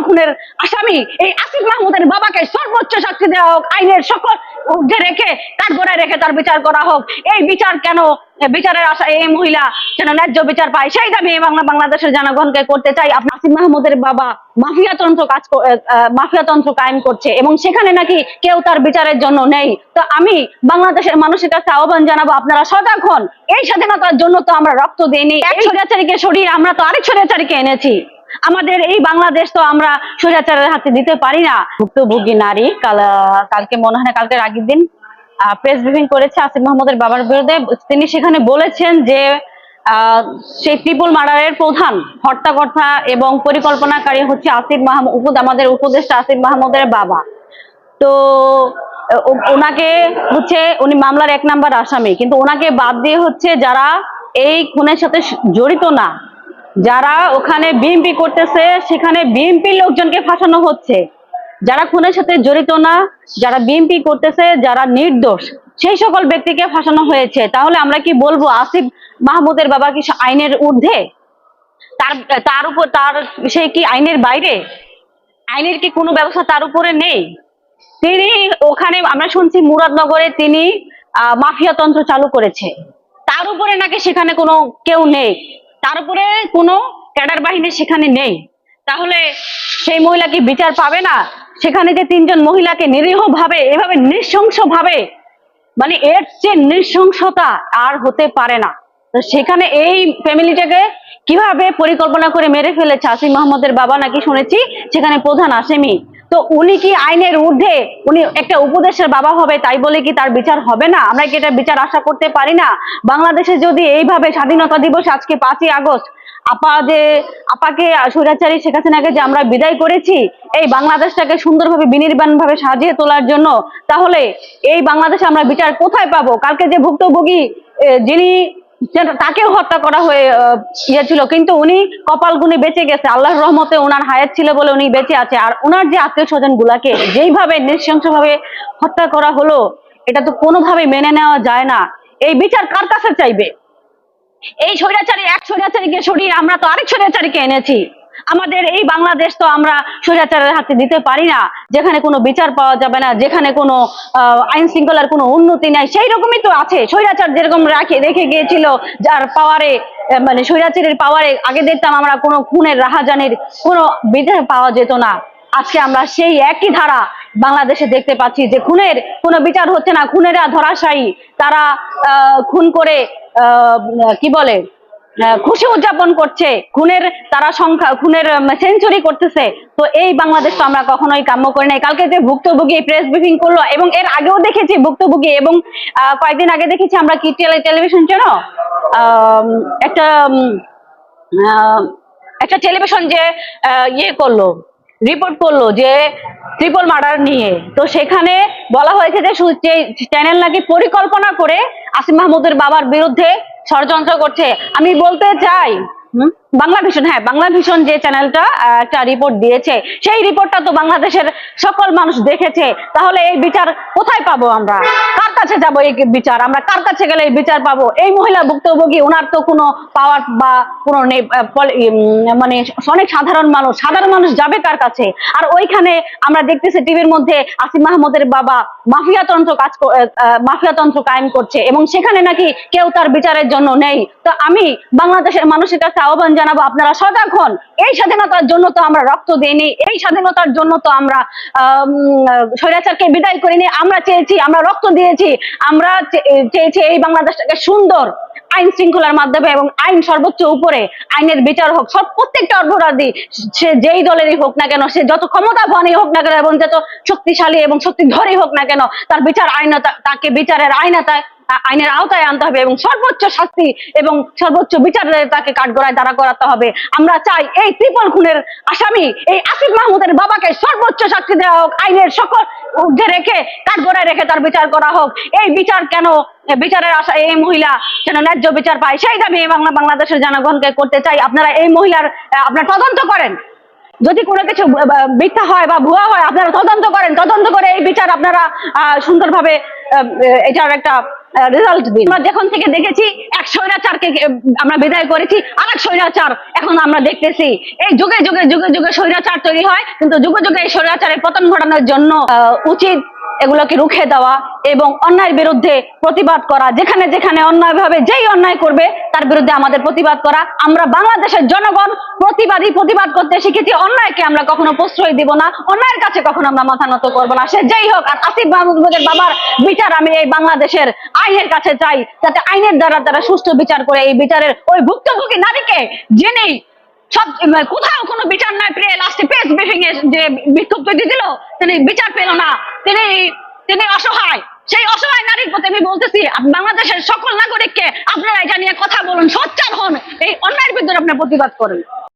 খুনের আসামি এই আসিফ মাহমুদের বাবাকে সর্বোচ্চ শাস্তি দেওয়া হোক আইনের সকল ঊর্ধ্বে রেখে কাঠগড়ায় রেখে তার বিচার করা হোক। এই বিচার কেন বিচারের আশা এই মহিলা যেন ন্যায্য বিচার পায় সেই দাবি এই বাংলা বাংলাদেশের জনগণকে করতে চাই। আপনি আসিফ মাহমুদের বাবা মাফিয়া তন্ত্র কাজ ক- আহ, মাফিয়া তন্ত্র কায়েম করছে এবং সেখানে নাকি কেউ তার বিচারের জন্য নেই। তো আমি বাংলাদেশের মানুষের কাছে আহ্বান জানাব আপনারা সজাগ হন। এই স্বাধীনতার জন্য তো আমরা রক্ত দিইনি। এক স্বৈরাচারীকে সরিয়ে আমরা তো আরেক স্বৈরাচারীকে এনেছি। আমাদের এই বাংলাদেশ তো আমরা স্বৈরাচারের হাতে দিতে পারি না। ভুক্তভোগী নারী, কাল, কালকে মনে হয় কালকের আগের দিন প্রেস ব্রিফিং করেছে আসিফ মাহমুদের বাবার বিরুদ্ধে। তিনি সেখানে বলেছেন যে সেই ট্রিপল মার্ডারের প্রধান হর্তাকর্তা এবং পরিকল্পনাকারী হচ্ছে আসিফ মাহমুদ আমাদের উপদেষ্টা আসিফ মাহমুদের বাবা। তো ওনাকে হচ্ছে, উনি মামলার এক নাম্বার আসামি, কিন্তু ওনাকে বাদ দিয়ে হচ্ছে যারা এই খুনের সাথে জড়িত না যারা ওখানে বিএমপি করতেছে, সেখানে বিএমপি লোকজনকে ফাঁসানো হচ্ছে। যারা খুনের সাথে জড়িত না, যারা বিএমপি করতেছে, যারা নির্দোষ, সেই সকল ব্যক্তিকে ফাঁসানো হয়েছে। তাহলে আমরা কি বলব, আসিফ মাহমুদের বাবা কি আইনের ঊর্ধ্বে? তার তার উপর, তার, সে কি আইনের বাইরে? আইনের কি কোনো ব্যবস্থা তার উপরে নেই? তিনি ওখানে, আমরা শুনছি মুরাদনগরে তিনি মাফিয়া তন্ত্র চালু করেছে। তার উপরে নাকি সেখানে কোনো কেউ নেই? তার উপরে কোনো ক্যাডার বাহিনী সেখানে নেই। তাহলে সেই মহিলা কি বিচার পাবে না? সেখানে যে তিনজন মহিলাকে নিরীহ ভাবে এভাবে নৃশংস ভাবে মানে এর চেয়ে নৃশংসতা আর হতে পারে না। তো সেখানে এই ফ্যামিলিটাকে কীভাবে পরিকল্পনা করে মেরে ফেলেছে আসিম মোহাম্মদের বাবা নাকি শুনেছি? সেখানে প্রধান আসামি তো উনি কি আইনের ঊর্ধ্বে? উনি একটা উপদেশের বাবা হবে, তাই বলে কি তার বিচার হবে না? আমরা কি এটা বিচার আশা করতে পারি না? বাংলাদেশে যদি এইভাবে স্বাধীনতা দিবস আজকে পাঁচই আগস্ট, আপা যে, আপাকে স্বৈরাচারী শেখ হাসিনাকে যে আমরা বিদায় করেছি, এই বাংলাদেশটাকে সুন্দরভাবে বিনির্বাণ ভাবে সাজিয়ে তোলার জন্য, তাহলে এই বাংলাদেশে আমরা বিচার কোথায় পাবো? কালকে যে ভুক্তভোগী যিনি তাকেও হত্যা করা হয়ে গিয়েছিল। ছিল কিন্তু উনি কপাল গুনে বেঁচে গেছে। আল্লাহর রহমতে ওনার হায়াত ছিল বলে উনি বেঁচে আছে। আর ওনার যে আত্মীয় স্বজন গুলাকে যেইভাবে নৃশংসভাবে হত্যা করা হলো, এটা তো কোনোভাবে মেনে নেওয়া যায় না। এই বিচার কার কাছে চাইবে? এই স্বৈরাচারী, এক স্বৈরাচারীকে সরিয়ে আমরা তো আরেক স্বৈরাচারীকে এনেছি। আমাদের এই বাংলাদেশ তো আমরা স্বৈরাচারের হাতে দিতে পারি না। যেখানে কোনো বিচার পাওয়া যাবে না, যেখানে কোনো আইন শৃঙ্খলার কোনো উন্নতি নাই, সেই রকমই তো আছে। স্বৈরাচার যেরকম রাখে, রেখে গিয়েছিল যার পাওয়ারে মানে স্বৈরাচারের পাওয়ারে আগে দেখতাম আমরা কোনো খুনের, রাহাজানের কোনো বিচার পাওয়া যেত না। আজকে আমরা সেই একই ধারা বাংলাদেশে দেখতে পাচ্ছি যে খুনের কোনো বিচার হচ্ছে না। খুনেরা ধরাশায়ী, তারা খুন করে কি বলে খুশি উদযাপন করছে। খুনের তারা সংখ্যা, খুনের সেঞ্চুরি করতেছে। তো এই বাংলাদেশ তো আমরা কখনোই কাম্য করি নাই। কালকে যে ভুক্তভোগী প্রেস ব্রিফিং করল, এবং এর আগেও দেখেছি ভুক্তভোগী, এবং কয়েকদিন আগে দেখেছি আমরা কি টেলি- টেলিভিশন চেন একটা একটা টেলিভিশন যে ইয়ে করল রিপোর্ট করল যে ট্রিপল মার্ডার নিয়ে। তো সেখানে বলা হয়েছে যে চ্যানেল নাকি পরিকল্পনা করে আসিম মাহমুদের বাবার বিরুদ্ধে ষড়যন্ত্র করছে আমি বলতে চাই হুম? বাংলা ভিশন হ্যাঁ বাংলা ভিশন যে চ্যানেলটা একটা রিপোর্ট দিয়েছে সেই রিপোর্টটা তো বাংলাদেশের সকল মানুষ দেখেছে। তাহলে এই বিচার কোথায় পাবো আমরা? কার কাছে যাব এই বিচার? আমরা কার কাছে গেলে এই বিচার পাবো? এই মহিলা ভুক্তভোগী ওনার তো কোনো পাওয়ার বা কোনো মানে অনেক সাধারণ মানুষ। সাধারণ মানুষ যাবে কার কাছে? আর ওইখানে আমরা দেখতেছি টিভির মধ্যে আসিম মাহমুদের বাবা মাফিয়া তন্ত্র কাজ ক- আহ, আহ, মাফিয়া তন্ত্র কায়েম করছে এবং সেখানে নাকি কেউ তার বিচারের জন্য নেই। তো আমি বাংলাদেশের মানুষের কাছে আহ্বান জানাব আপনারা সজাগ হন। এই স্বাধীনতার জন্য তো আমরা রক্ত দিইনি, এই স্বাধীনতার জন্য তো আমরা স্বৈরাচারকে বিদায় করিনি। আমরা চেয়েছি, আমরা রক্ত দিয়েছি, আমরা চেয়েছি এই বাংলাদেশটাকে সুন্দর আইন শৃঙ্খলার মাধ্যমে এবং আইন সর্বোচ্চ উপরে আইনের বিচার হোক। সব প্রত্যেকটা অপরাধী, সে যেই দলেরই হোক না কেন, সে যত ক্ষমতাবানই হোক না কেন এবং যত শক্তিশালী এবং শক্তিধরই হোক না কেন, তার বিচার আইন তাকে বিচারের আইনাতায় আইনের আওতায় আনতে হবে এবং সর্বোচ্চ শাস্তি এবং সর্বোচ্চ বিচারে তাকে কাঠগড়ায় দাঁড়া করাতে হবে। আমরা চাই এই ত্রিপল খুনের আসামি, এই আসিফ মাহমুদের বাবাকে সর্বোচ্চ শাস্তি দেওয়া হোক, আইনের সকল ঊর্ধ্বে রেখে কাঠগড়ায় রেখে তার বিচার করা হোক। এই বিচার কেন বিচারের আশা, এই মহিলা যেন ন্যায্য বিচার পায়, সেই দাবি বাংলা, বাংলাদেশের জনগণকে করতে চাই। আপনারা এই মহিলার আপনার তদন্ত করেন। যদি কোনো কিছু মিথ্যা হয় বা ভুয়া হয়, আপনারা তদন্ত করেন। তদন্ত করে এই বিচার আপনারা সুন্দরভাবে এটার একটা রেজাল্ট দিন। আমরা যখন থেকে দেখেছি, এক স্বৈরাচার স্বৈরাচারকে আমরা বিদায় করেছি, আরেক স্বৈরাচার এখন আমরা দেখতেছি। এই যুগে যুগে যুগে যুগে স্বৈরাচার তৈরি হয়, কিন্তু যুগে যুগে এই স্বৈরাচারের পতন ঘটানোর জন্য উচিত এগুলোকে রুখে দেওয়া এবং অন্যায়ের বিরুদ্ধে প্রতিবাদ করা। যেখানে যেখানে অন্যায় ভাবে যেই অন্যায় করবে, তার বিরুদ্ধে আমাদের প্রতিবাদ করা। আমরা বাংলাদেশের জনগণ প্রতিবাদী প্রতিবাদ করতে শিখেছি, অন্যায়কে আমরা কখনো প্রশ্রয় দিব না, অন্যায়ের কাছে কখনো আমরা মাথা নত করব না। সে যেই হোক, আর আসিফ মাহমুদের বাবার বিচার আমি এই বাংলাদেশের আইনের কাছে চাই, যাতে আইনের দ্বারা তারা সুষ্ঠু বিচার করে। এই বিচারের ওই ভুক্তভোগী নারীকে, যিনি সব কোথাও কোনো বিচার নাই পেয়ে লাস্টে প্রেস ব্রিফিং এ যে বিজ্ঞপ্তি দিল, তিনি বিচার পেল না। তিনি তিনি অসহায়। সেই অসহায় নারীর প্রতি আমি বলতেছি বাংলাদেশের সকল নাগরিককে আপনারা এটা নিয়ে কথা বলুন, সোচ্চার হন। এই অন্যায়ের বিরুদ্ধে আপনার প্রতিবাদ করুন।